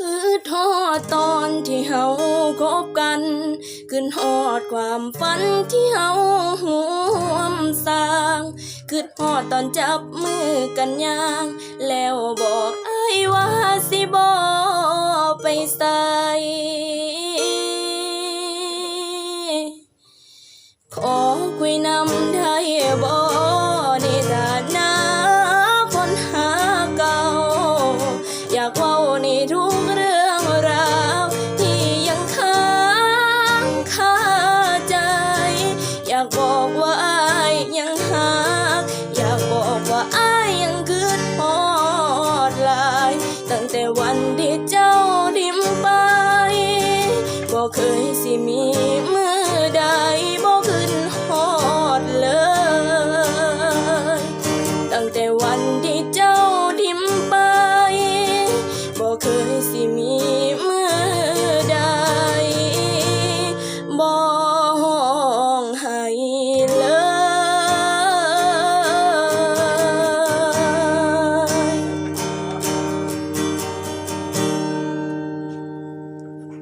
คือทอดตอนที่เฮาคบกันคืนฮอดความฝันที่เฮาห่วมสร้างคือฮอดตอนจับมือกันย่าง แล้วบอกไอ้ว่าสิบอไปใส่ขอคุยนำ ในทุกเรื่องราวที่ยังค้างคาใจ อยากบอกว่าอายยังหาอยากบอกว่าอายยังคืดฮอดลาย ตั้งแต่วันที่เจ้าดิมไปบ่เคยสิมีมือใดบ่ขึ้นฮอดเลย ตั้งแต่วันที่เจ้าทิมไปบ่เคยสิมี